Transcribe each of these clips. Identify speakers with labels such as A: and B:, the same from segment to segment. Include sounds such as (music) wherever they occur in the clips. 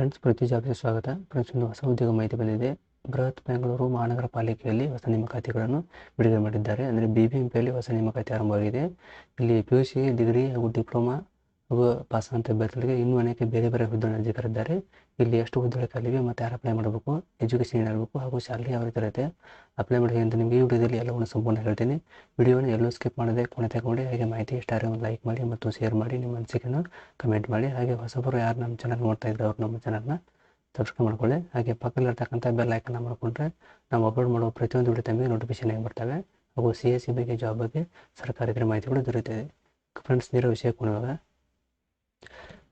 A: Friends ಪ್ರತಿ ಜಾಬ್ಗೆ ಸ್ವಾಗತ. Friends ಒಂದು ಹೊಸ ಉದ್ಯೋಗ ಮಾಹಿತಿ ಬಂದಿದೆ. ಬೃಹತ್ ಬೆಂಗಳೂರು ಮಹಾನಗರ ಪಾಲಿಕೆಯಲ್ಲಿ ಹೊಸ ನೇಮಕಾತಿಗಳನ್ನು ಬಿಡುಗಡೆ ಮಾಡಿದ್ದಾರೆ. ಅಂದರೆ ಬಿ ಬಿ ಎಂ ಪಿಯಲ್ಲಿ ಹೊಸ ನೇಮಕಾತಿ ಆರಂಭವಾಗಿದೆ. ಇಲ್ಲಿ ಪಿ ಯು ಸಿ ಡಿಗ್ರಿ ಹಾಗೂ ಡಿಪ್ಲೊಮಾ ಪಾಸ್ ಅಂತ ಅಭ್ಯರ್ಥಿಗಳಿಗೆ ಇನ್ನೂ ಅನೇಕ ಬೇರೆ ಬೇರೆ ಹುದ್ದೆಗಳನ್ನು ಅರ್ಜಿ ಕರೆದಿದ್ದಾರೆ ಇಲ್ಲಿ ಎಷ್ಟು ಹುದ್ದೆಗಳು ಖಾಲಿವೆ ಮತ್ತು ಯಾರು ಅಪ್ಲೈ ಮಾಡಬೇಕು ಎಜುಕೇಷನ್ ಏನಾಗಬೇಕು ಹಾಗೂ ಶಾಲೆ ಯಾವ ರೀತಿ ಇರುತ್ತೆ. ಅಪ್ಲೈ ಮಾಡಿ ಅಂತ ನಿಮಗೆ ಈ ವಿಡಿಯೋದಲ್ಲಿ ಎಲ್ಲವನ್ನು ಸಂಪೂರ್ಣ ಹೇಳ್ತೀನಿ. ವಿಡಿಯೋನ ಎಲ್ಲೂ ಸ್ಕಿಪ್ ಮಾಡದೆ ಕೊನೆ ತಗೊಂಡು ಹಾಗೆ ಮಾಹಿತಿ ಇಷ್ಟ ಆದರೆ ಒಂದು ಲೈಕ್ ಮಾಡಿ ಮತ್ತು ಶೇರ್ ಮಾಡಿ ನಿಮ್ಮ ಅನಿಸಿಕೆಯನ್ನು ಕಮೆಂಟ್ ಮಾಡಿ. ಹಾಗೆ ಹೊಸಬರು ಯಾರು ನಮ್ಮ ಚಾನಲ್ ನೋಡ್ತಾ ಇದ್ದಾರೆ ಅವ್ರು ನಮ್ಮ ಚಾನಲ್ನ ಸಬ್ಸ್ಕ್ರೈಬ್ ಮಾಡ್ಕೊಳ್ಳಿ. ಹಾಗೆ ಪಕ್ಕದಲ್ಲಿರ್ತಕ್ಕಂಥ ಬೆಲ್ ಐಕನ್ನ ಮಾಡಿಕೊಂಡ್ರೆ ನಾವು ಅಪ್ಲೋಡ್ ಮಾಡುವ ಪ್ರತಿಯೊಂದು ವಿಡಿಯೋ ತಮಗೆ ನೋಟಿಫಿಕೇಶನ್ ಆಗಿ ಬರ್ತವೆ. ಹಾಗೂ ಸಿ ಎಸ್ ಸಿ ಬಗ್ಗೆ ಜಾಬ್ ಬಗ್ಗೆ ಸರ್ಕಾರಿ ಮಾಹಿತಿ ಕೂಡ ದೊರೆಯುತ್ತದೆ. ಫ್ರೆಂಡ್ಸ್ ನೀರೋ ವಿಷಯ ಹೋಗುವಾಗ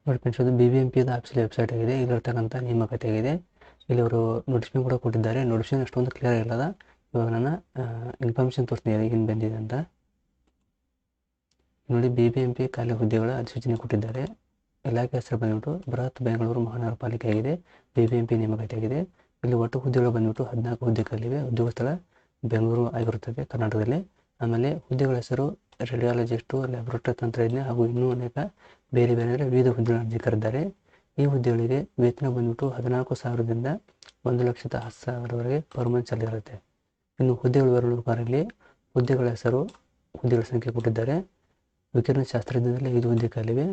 A: ನೋಡಿ ಫ್ರೆಂಡ್ಸ್ ಅದು ಬಿ ಬಿ ಎಂ ಪಿದ ವೆಬ್ಸೈಟ್ ಆಗಿದೆ ಇಲ್ಲಿರ್ತಕ್ಕಂಥ ನೇಮಕತೆ ಆಗಿದೆ. ಇಲ್ಲಿ ಅವರು ನೋಟಿಫಿಕೇಶನ್ ಕೂಡ ಕೊಟ್ಟಿದ್ದಾರೆ. ನೋಟಿಫಿಕೇಶನ್ ಅಷ್ಟೊಂದು ಕ್ಲಿಯರ್ ಇಲ್ಲದ ಇವಾಗ ನಾನು ಇನ್ಫಾರ್ಮೇಷನ್ ತೋರಿಸ್ತೀನಿ ಏನು ಬಂದಿದೆ ಅಂತ. ನೋಡಿ ಬಿ ಬಿ ಎಂ ಪಿ ಖಾಲಿ ಹುದ್ದೆಗಳ ಅಧಿಸೂಚನೆ ಕೊಟ್ಟಿದ್ದಾರೆ. ಇಲಾಖೆ ಹೆಸರು ಬಂದ್ಬಿಟ್ಟು ಬೃಹತ್ ಬೆಂಗಳೂರು ಮಹಾನಗರ ಪಾಲಿಕೆ ಆಗಿದೆ. ಬಿ ಬಿ ಎಂ ಪಿ ನೇಮಕಾತಿ ಆಗಿದೆ ಇಲ್ಲಿ ಒಟ್ಟು ಹುದ್ದೆಗಳು ಬಂದ್ಬಿಟ್ಟು ಹದಿನಾಲ್ಕು ಹುದ್ದೆ ಖಾಲಿವೆ ಉದ್ಯೋಗ ಸ್ಥಳ ಬೆಂಗಳೂರು ಆಗಿರುತ್ತದೆ ಕರ್ನಾಟಕದಲ್ಲಿ. ಆಮೇಲೆ ಹುದ್ದೆಗಳ ಹೆಸರು ರೇಡಿಯಾಲಜಿಸ್ಟು ಲ್ಯಾಬ್ರೋಟರಿ ತಂತ್ರಜ್ಞ ಹಾಗೂ ಇನ್ನೂ ಅನೇಕ ಬೇರೆ ಬೇರೆ ವಿವಿಧ ಹುದ್ದೆಗಳನ್ನು ಕರೆದಿದ್ದಾರೆ. ಈ ಹುದ್ದೆಗಳಿಗೆ ವೇತನ ಬಂದ್ಬಿಟ್ಟು ಹದಿನಾಲ್ಕು ಸಾವಿರದಿಂದ ಒಂದು ಲಕ್ಷದ ಹತ್ತು ಸಾವಿರದವರೆಗೆ ಪರ್ ಮಂತ್ ಇರುತ್ತೆ. ಇನ್ನು ಹುದ್ದೆಗಳು ಬರಲು ಹುದ್ದೆಗಳ ಹೆಸರು ಹುದ್ದೆಗಳ ಸಂಖ್ಯೆ ಕೊಟ್ಟಿದ್ದಾರೆ. ವಿಕಿರಣ ಶಾಸ್ತ್ರಜ್ಞದಲ್ಲಿ ಐದು ಹುದ್ದೆ ಕಾಲಿವೆ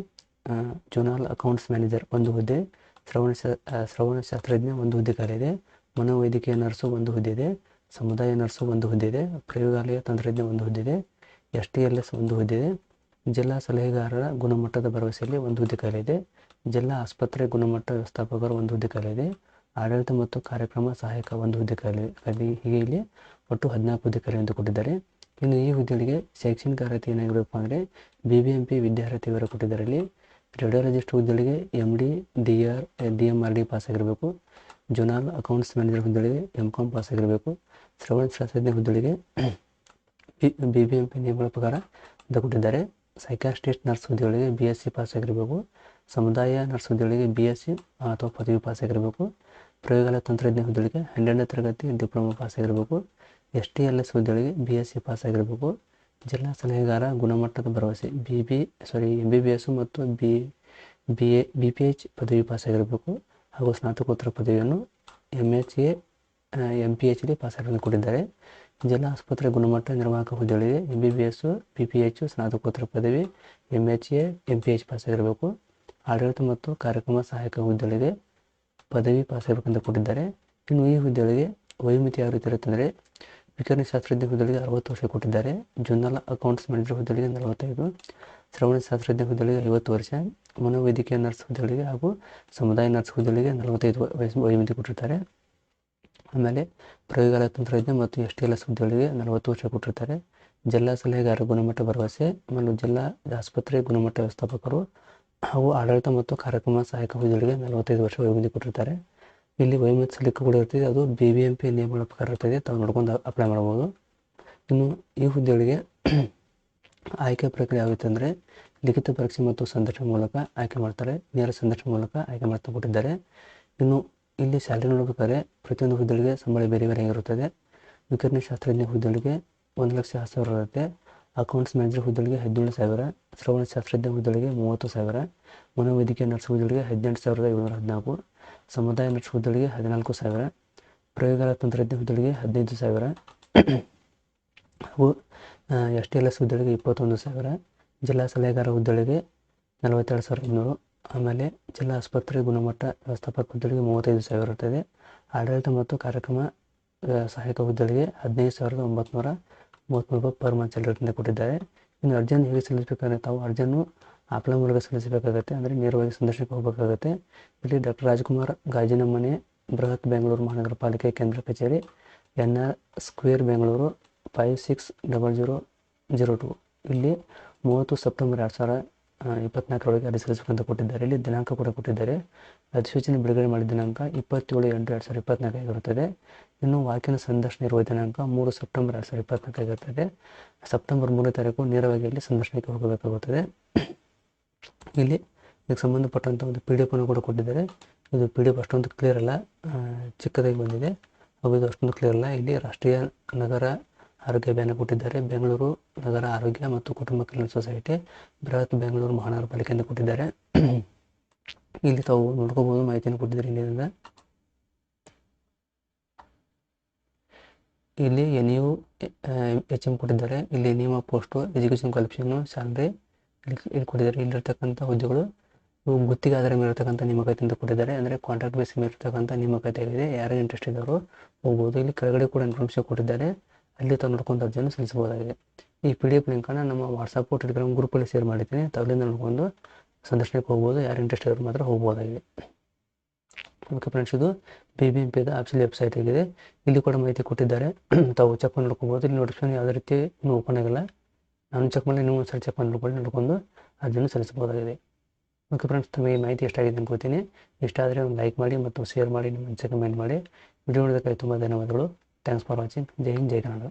A: ಜೋನಲ್ ಅಕೌಂಟ್ಸ್ ಮ್ಯಾನೇಜರ್ ಒಂದು ಹುದ್ದೆ, ಶ್ರವಣ ಶ್ರವಣ ಶಾಸ್ತ್ರಜ್ಞ ಒಂದು ಹುದ್ದೆ ಖಾಲಿದೆ. ಮನೋವೈದ್ಯಕೀಯ ನರ್ಸು ಒಂದು ಹುದ್ದೆ ಇದೆ. ಸಮುದಾಯ ನರ್ಸು ಒಂದು ಹುದ್ದೆ ಇದೆ. ಪ್ರಯೋಗಾಲಯ ತಂತ್ರಜ್ಞ ಒಂದು ಹುದ್ದೆ ಇದೆ. ಎಸ್ ಟಿ ಎಲ್ ಎಸ್ ಒಂದು ಹುದ್ದೆ. ಜಿಲ್ಲಾ ಸಲಹೆಗಾರರ ಗುಣಮಟ್ಟದ ಭರವಸೆಯಲ್ಲಿ ಒಂದು ಹುದ್ದೆ ಖಾಲಿ ಇದೆ ಜಿಲ್ಲಾ ಆಸ್ಪತ್ರೆ ಗುಣಮಟ್ಟ ವ್ಯವಸ್ಥಾಪಕರು ಒಂದು ಹುದ್ದೆ ಖಾಲಿ ಇದೆ ಆಡಳಿತ ಮತ್ತು ಕಾರ್ಯಕ್ರಮ ಸಹಾಯಕ ಒಂದು ಹುದ್ದೆ ಖಾಲಿ ಖಾಲಿ ಹೀಗೆ ಇಲ್ಲಿ ಒಟ್ಟು ಹದಿನಾಲ್ಕು ಹುದ್ದೆ ಖಾಲಿ ಎಂದು ಕೊಟ್ಟಿದ್ದಾರೆ. ಇನ್ನು ಈ ಹುದ್ದೆಗಳಿಗೆ ಶೈಕ್ಷಣಿಕ ಅರ್ಹತೆ ಏನಾಗಿರಬೇಕು ಅಂದರೆ ಬಿ ಬಿ ಎಂ ಪಿ ವಿದ್ಯಾರ್ಹತೆ ವಿವರ ಕೊಟ್ಟಿದ್ದಾರೆ ಇಲ್ಲಿ ಹುದ್ದೆಗಳಿಗೆ M D D R D M R D pass ಆಗಿರಬೇಕು. ಜೊನಾಲ್ ಅಕೌಂಟ್ಸ್ ಮ್ಯಾನೇಜರ್ ಹುದ್ದೆಗಳಿಗೆ ಎಂ ಕಾಮ್ ಪಾಸ್ ಆಗಿರಬೇಕು. ಶ್ರವಣ ಶಾಸ್ತ್ರಜ್ಞ ಹುದ್ದೆಗಳಿಗೆ ಬಿ ಬಿ ಎಂ ಪಿ ನಿಯಮಗಳ ಪ್ರಕಾರ ಕೊಟ್ಟಿದ್ದಾರೆ ಸೈಕಾಸ್ಟಿಸ್ಟ್ ನರ್ಸ್ ಹುದ್ದೆಗಳಿಗೆ ಬಿ ಎಸ್ ಸಿ ಪಾಸ್ ಆಗಿರಬೇಕು. ಸಮುದಾಯ ನರ್ಸ್ ಹುದ್ದೆಗಳಿಗೆ ಬಿ ಎಸ್ ಸಿ ಅಥವಾ ಪದವಿ ಪಾಸ್ ಆಗಿರಬೇಕು. ಪ್ರಯೋಗಾಲಯ ತಂತ್ರಜ್ಞ ಹುದ್ದೆಗಳಿಗೆ ಹನ್ನೆರಡನೇ ತರಗತಿ ಡಿಪ್ಲೊಮಾ ಪಾಸ್ ಆಗಿರಬೇಕು. ಎಸ್ ಟಿ ಎಲ್ ಎಸ್ ಹುದ್ದೆಗಳಿಗೆ ಬಿ ಎಸ್ ಸಿ ಪಾಸ್ ಆಗಿರಬೇಕು. ಜಿಲ್ಲಾ ಸಲಹೆಗಾರ ಗುಣಮಟ್ಟದ ಭರವಸೆ B B sorry M B B S ಮತ್ತು B B A B P H ಪದವಿ ಪಾಸ್ ಆಗಿರಬೇಕು. ಹಾಗೂ ಸ್ನಾತಕೋತ್ತರ ಪದವಿಯನ್ನು M H A M P H D pass ಆಗಿರೋದು ಕೊಟ್ಟಿದ್ದಾರೆ. ಜಿಲ್ಲಾ ಆಸ್ಪತ್ರೆ ಗುಣಮಟ್ಟ ನಿರ್ವಾಹಕ ಹುದ್ದೆಗಳಿಗೆ M B B S P P H ಸ್ನಾತಕೋತ್ತರ ಪದವಿ M H A M P H pass ಆಗಿರಬೇಕು ಆಡಳಿತ ಮತ್ತು ಕಾರ್ಯಕ್ರಮ ಸಹಾಯಕ ಹುದ್ದೆಗಳಿಗೆ ಪದವಿ ಪಾಸ್ ಆಗಬೇಕಂತ ಕೊಟ್ಟಿದ್ದಾರೆ. ಇನ್ನು ಈ ಹುದ್ದೆಗಳಿಗೆ ವಯೋಮಿತಿ ಯಾವ ರೀತಿ ವಿಕರಣ ಶಾಸ್ತ್ರಜ್ಞ ಹುದ್ದೆಗಳಿಗೆ ಅರವತ್ತು ವರ್ಷ ಕೊಟ್ಟಿದ್ದಾರೆ. ಜೂನಲ್ ಅಕೌಂಟ್ಸ್ ಮ್ಯಾನೇಜರ್ ಹುದ್ದೆಗಳಿಗೆ ನಲವತ್ತೈದು, ಶ್ರವಣ ಶಾಸ್ತ್ರಜ್ಞ ಹುದ್ದೆಗಳಿಗೆ ಐವತ್ತು ವರ್ಷ ಮನೋವೈದ್ಯಕೀಯ ನರ್ಸ್ ಹುದ್ದೆಗಳಿಗೆ ಹಾಗೂ ಸಮುದಾಯ ನರ್ಸ್ ಹುದ್ದೆಗಳಿಗೆ ನಲವತ್ತೈದು ವಯಸ್ಸು ವಯೋಮಿತಿ ಕೊಟ್ಟಿರ್ತಾರೆ ಆಮೇಲೆ ಪ್ರಯೋಗಾಲಯ ತಂತ್ರಜ್ಞ ಮತ್ತು ಎಸ್ ಟಿ ಎಲ್ ಹುದ್ದೆಗಳಿಗೆ ನಲವತ್ತು ವರ್ಷ ಕೊಟ್ಟಿರ್ತಾರೆ. ಜಿಲ್ಲಾ ಸಲಹೆಗಾರ ಗುಣಮಟ್ಟ ಭರವಸೆ ಮತ್ತು ಜಿಲ್ಲಾ ಆಸ್ಪತ್ರೆ ಗುಣಮಟ್ಟ ವ್ಯವಸ್ಥಾಪಕರು ಹಾಗೂ ಆಡಳಿತ ಮತ್ತು ಕಾರ್ಯಕ್ರಮ ಸಹಾಯಕ ಹುದ್ದೆಗಳಿಗೆ ನಲವತ್ತೈದು ವರ್ಷ ವಯೋಮಿತಿ ಕೊಟ್ಟಿರ್ತಾರೆ. ಇಲ್ಲಿ ವಯೋಮಿತಿ ಸಲಿಕೆ ಕೂಡ ಇರ್ತದೆ. ಅದು ಬಿ ಬಿ ಎಂ ಪಿ ನಿಯಮಗಳ ಪ್ರಕಾರ ಇರ್ತದೆ. ತಾವು ನೋಡ್ಕೊಂಡು ಅಪ್ಲೈ ಮಾಡ್ಬೋದು ಇನ್ನು ಈ ಹುದ್ದೆಗಳಿಗೆ (clears throat) ಆಯ್ಕೆ ಪ್ರಕ್ರಿಯೆ ಆಗುತ್ತೆ ಅಂದರೆ ಲಿಖಿತ ಪರೀಕ್ಷೆ ಮತ್ತು ಸಂದರ್ಶನ ಮೂಲಕ ಆಯ್ಕೆ ಮಾಡ್ತಾರೆ. ನೇರ ಸಂದರ್ಶನ ಮೂಲಕ ಆಯ್ಕೆ ಮಾಡ್ತಾ ಕೊಟ್ಟಿದ್ದಾರೆ. ಇನ್ನು ಇಲ್ಲಿ ಸ್ಯಾಲ್ರಿ ನೋಡ್ಬೇಕಾದ್ರೆ ಪ್ರತಿಯೊಂದು ಹುದ್ದೆಗಳಿಗೆ ಸಂಬಳ ಬೇರೆ ಬೇರೆ ಆಗಿರುತ್ತದೆ. ವಿಕರ್ಣ ಶಾಸ್ತ್ರಜ್ಞ ಹುದ್ದೆಗಳಿಗೆ ಒಂದು ಲಕ್ಷ ಹತ್ತು ಸಾವಿರ ಇರುತ್ತೆ. ಅಕೌಂಟ್ಸ್ ಮ್ಯಾನೇಜರ್ ಹುದ್ದೆಗಳಿಗೆ ಹದಿನೇಳು ಸಾವಿರ, ಶ್ರವಣ ಶಾಸ್ತ್ರಜ್ಞ ಹುದ್ದೆಗಳಿಗೆ ಮೂವತ್ತು ಸಾವಿರ ಮನೋವೈದ್ಯಕೀಯ ನರ್ಸ್ ಹುದ್ದೆಗಳಿಗೆ ಹದಿನೆಂಟು ಸಾವಿರದ ಏಳ್ನೂರ ಹದಿನಾಲ್ಕು, ಸಮುದಾಯ ನರ್ಸ್ ಹುದ್ದೆಗಳಿಗೆ ಹದಿನಾಲ್ಕು ಸಾವಿರ, ಪ್ರಯೋಗಾಲಯ ತಂತ್ರಜ್ಞ ಹುದ್ದೆಗಳಿಗೆ ಹದಿನೈದು ಸಾವಿರ, ಹಾಗೂ ಎಸ್ ಟಿ ಎಲ್ ಎಸ್ ಹುದ್ದೆಗಳಿಗೆ ಇಪ್ಪತ್ತೊಂದು ಸಾವಿರ, ಜಿಲ್ಲಾ ಸಲಹೆಗಾರ ಹುದ್ದೆಗಳಿಗೆ ನಲವತ್ತೆರಡು ಸಾವಿರದ ಇನ್ನೂರು. ಆಮೇಲೆ ಜಿಲ್ಲಾ ಆಸ್ಪತ್ರೆ ಗುಣಮಟ್ಟ ವ್ಯವಸ್ಥಾಪಕ ಹುದ್ದೆಗಳಿಗೆ ಮೂವತ್ತೈದು ಸಾವಿರ ಇರ್ತದೆ. ಆಡಳಿತ ಮತ್ತು ಕಾರ್ಯಕ್ರಮ ಸಹಾಯಕ ಹುದ್ದೆಗಳಿಗೆ ಹದಿನೈದು ಸಾವಿರದ ಒಂಬತ್ತು ಮೂವತ್ತ್ಮೂರು ರೂಪಾಯಿ ಪರ್ ಮಂತ್ ಸ್ಯಾಲರಿಯಿಂದ ಕೊಟ್ಟಿದ್ದಾರೆ. ಇನ್ನು ಅರ್ಜಿಯನ್ನು ಹೇಗೆ ಸಲ್ಲಿಸಬೇಕಂದ್ರೆ ತಾವು ಅರ್ಜಿಯನ್ನು ಆಪ್ಲ ಮೂಲಕ ಸಲ್ಲಿಸಬೇಕಾಗತ್ತೆ, ಅಂದರೆ ನೇರವಾಗಿ ಸಂದರ್ಶನಕ್ಕೆ ಹೋಗಬೇಕಾಗುತ್ತೆ. ಇಲ್ಲಿ ಡಾಕ್ಟರ್ ರಾಜ್ಕುಮಾರ್ ಗಾಜಿನ ಮನೆ ಬೃಹತ್ ಬೆಂಗಳೂರು ಮಹಾನಗರ ಪಾಲಿಕೆ ಕೇಂದ್ರ ಕಚೇರಿ N R square Bengaluru, five six double zero zero two. ಇಲ್ಲಿ ಮೂವತ್ತು ಸೆಪ್ಟೆಂಬರ್ ಎರಡು ಸಾವಿರ ಇಪ್ಪತ್ನಾಲ್ಕರೊಳಗೆ ಸಲ್ಲಿಸಬೇಕಂತ ಕೊಟ್ಟಿದ್ದಾರೆ. ಇಲ್ಲಿ ದಿನಾಂಕ ಕೂಡ ಕೊಟ್ಟಿದ್ದಾರೆ. ಅಧಿಸೂಚನೆ ಬಿಡುಗಡೆ ಮಾಡಿದ ದಿನಾಂಕ ಇಪ್ಪತ್ತೇಳು ಎಂಟು ಎರಡು ಸಾವಿರದ ಇಪ್ಪತ್ನಾಲ್ಕಾಗಿರುತ್ತದೆ ಇನ್ನು ವಾಕಿನ ಸಂದರ್ಶನ ಇರುವ ದಿನಾಂಕ ಮೂರು ಸೆಪ್ಟೆಂಬರ್ ಎರಡು ಸಾವಿರದ ಇಪ್ಪತ್ನಾಲ್ಕಾಗಿರುತ್ತದೆ ಸೆಪ್ಟೆಂಬರ್ ಮೂರನೇ ತಾರೀಕು ನೇರವಾಗಿ ಇಲ್ಲಿ ಸಂದರ್ಶನಕ್ಕೆ ಹೋಗಬೇಕಾಗುತ್ತದೆ. ಇಲ್ಲಿ ಇದಕ್ಕೆ ಸಂಬಂಧಪಟ್ಟಂಥ ಒಂದು ಪಿ ಡಿ ಎಫ್ ಅನ್ನು ಕೂಡ ಕೊಟ್ಟಿದ್ದಾರೆ. ಇದು ಪಿ ಡಿ ಎಫ್ ಅಷ್ಟೊಂದು ಕ್ಲಿಯರ್ ಅಲ್ಲ. ಚಿಕ್ಕದಾಗಿ ಬಂದಿದೆ. ಹಾಗೂ ಇದು ಅಷ್ಟೊಂದು ಕ್ಲಿಯರ್ ಅಲ್ಲ. ಇಲ್ಲಿ ರಾಷ್ಟ್ರೀಯ ನಗರ ಆರೋಗ್ಯ ಅಭಿಯಾನ ಕೊಟ್ಟಿದ್ದಾರೆ. ಬೆಂಗಳೂರು ನಗರ ಆರೋಗ್ಯ ಮತ್ತು ಕುಟುಂಬ ಕಲ್ಯಾಣ ಸೊಸೈಟಿ ಬೃಹತ್ ಬೆಂಗಳೂರು ಮಹಾನಗರ ಪಾಲಿಕೆಯಿಂದ ಕೊಟ್ಟಿದ್ದಾರೆ. ಇಲ್ಲಿ ತಾವು ನೋಡ್ಕೋಬಹುದು ಮಾಹಿತಿಯನ್ನು ಕೊಟ್ಟಿದ್ದಾರೆ ಇಲ್ಲಿಂದ. ಇಲ್ಲಿ ಎನ್ ಯು ಎಚ್ ಎಂ ಕೊಟ್ಟಿದ್ದಾರೆ. ಇಲ್ಲಿ name post education qualification salary ಇಲ್ಲಿ ಇಲ್ಲಿ ಕೊಟ್ಟಿದ್ದಾರೆ. ಇಲ್ಲಿರ್ತಕ್ಕಂಥ ಹುದ್ದೆಗಳು ಇವು ಗುತ್ತಿಗೆ ಆಧಾರ ಮೇಲೆ ಇರತಕ್ಕಂಥ ನೇಮಕಾತಿ ಅಂತ ಕೊಟ್ಟಿದ್ದಾರೆ. ಅಂದರೆ ಕಾಂಟ್ರಾಕ್ಟ್ ಬೇಸ್ ಮೇಲೆ ಇರ್ತಕ್ಕಂಥ ನೇಮಕಾತಿ ಆಗಿದೆ ಯಾರು ಇಂಟ್ರೆಸ್ಟ್ ಇದ್ದವರು ಹೋಗ್ಬೋದು. ಇಲ್ಲಿ ಕೆಳಗಡೆ ಕೂಡ ಇನ್ಫಾರ್ಮೇಷನ್ ಕೊಟ್ಟಿದ್ದಾರೆ. ಅಲ್ಲಿ ತಾವು ನೋಡ್ಕೊಂಡು ಅರ್ಜಿಯನ್ನು ಸಲ್ಲಿಸಬಹುದಾಗಿದೆ. ಈ ಪಿ ಡಿ ಎಫ್ ಲಿಂಕನ್ನು ನಮ್ಮ ವಾಟ್ಸಪ್ ಟೆಲಿಗ್ರಾಮ್ ಗ್ರೂಪಲ್ಲಿ ಶೇರ್ ಮಾಡಿದ್ದೀನಿ. ತಾವಿಂದ ನೋಡ್ಕೊಂಡು ಸಂದರ್ಶನಕ್ಕೆ ಹೋಗ್ಬೋದು. ಯಾರು ಇಂಟ್ರೆಸ್ಟ್ ಇರೋರು ಮಾತ್ರ ಹೋಗ್ಬೋದಾಗಿದೆ. ಓಕೆ ಫ್ರೆಂಡ್ಸ್ ಇದು ಬಿ ಬಿ ಎಂ ಪಿದ ವೆಬ್ಸೈಟ್ ಆಗಿದೆ. ಇಲ್ಲಿ ಕೂಡ ಮಾಹಿತಿ ಕೊಟ್ಟಿದ್ದಾರೆ. (clears throat) ತಾವು ಚೆಕ್ ಮಾಡಿ ನೋಡ್ಕೋಬೋದು. ಇಲ್ಲಿ ನೋಟಿಫಿಕೇಶನ್ ಯಾವುದೇ ರೀತಿ ಇನ್ನೂ ಓಪನ್ ಆಗಿಲ್ಲ. ನಾನು ಚೆಕ್ ಮಾಡಿ, ನೀವು ಒಂದ್ಸರಿ ಚೆಕ್ ಮಾಡಿ ನೋಡ್ಕೊಂಡು ನೋಡ್ಕೊಂಡು ಅರ್ಜಿಯನ್ನು ಸಲ್ಲಿಸಬಹುದಾಗಿದೆ. ಓಕೆ ಫ್ರೆಂಡ್ಸ್ ತಮಗೆ ಮಾಹಿತಿ ಎಷ್ಟಾಗಿದೆ ಅನ್ಕೋತೀನಿ ಇಷ್ಟ ಆದರೆ ಒಂದು ಲೈಕ್ ಮಾಡಿ ಮತ್ತು ಶೇರ್ ಮಾಡಿ, ನಿಮ್ಮ ಕಮೆಂಟ್ ಮಾಡಿ. ವಿಡಿಯೋ ನೋಡೋದಕ್ಕಾಗಿ ತುಂಬ ಧನ್ಯವಾದಗಳು. థ్యాంక్స్ ఫర్ వాచింగ్ జై హింద్ జై కన్నడ